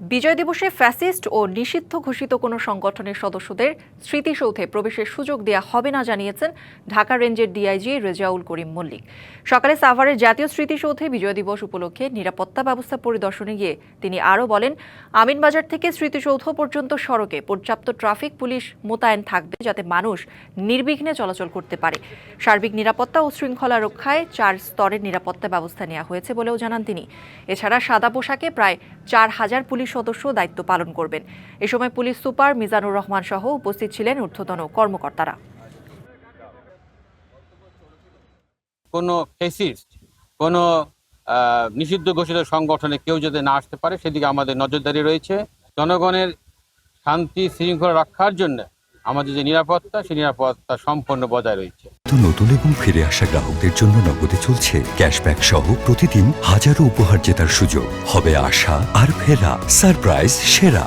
বিজয় দিবসে ফ্যাসিস্ট ও নিষিদ্ধ ঘোষিত কোনো সংগঠনের সদস্যদের স্মৃতিসৌধে প্রবেশের সুযোগ দেওয়া হবে না জানিয়েছেন ঢাকা রেঞ্জের ডিআইজি রেজাউল করিম মল্লিক। সকালে সাভারের জাতীয় স্মৃতিসৌধে বিজয় দিবস উপলক্ষে নিরাপত্তা ব্যবস্থা পরিদর্শনে গিয়ে তিনি আরও বলেন, আমিনবাজার থেকে স্মৃতিসৌধ পর্যন্ত সড়কে পর্যাপ্ত ট্রাফিক পুলিশ মোতায়েন থাকবে যাতে মানুষ নির্বিঘ্নে চলাচল করতে পারে। সার্বিক নিরাপত্তা ও শৃঙ্খলা রক্ষায় চার স্তরের নিরাপত্তা ব্যবস্থা নেওয়া হয়েছে বলেও জানান তিনি। এছাড়া সাদা পোশাকে প্রায় চার হাজার পুলিশ সদস্য দায়িত্ব পালন করবেন। এ সময় পুলিশ সুপার মিজানুর রহমান সহ উপস্থিত ছিলেন ঊর্ধ্বতন কর্মকর্তারা। কোনো ফেসিস্ট নিষিদ্ধ ঘোষিত সংগঠনে কেউ যাতে না আসতে পারে, সেদিকে আমাদের নজরদারি রয়েছে। জনগণের শান্তি, শৃঙ্খলা রক্ষার জন্য আমাদের যে নিরাপত্তা, সেই নিরাপত্তা সম্পন্ন বজায় রয়েছে। নতুন এবং ফিরে আসা গ্রাহকদের জন্য নগদে চলছে ক্যাশব্যাক সহ প্রতিদিন হাজারো উপহার জেতার সুযোগ। হবে আশা আর ফেরা সারপ্রাইজ সেরা।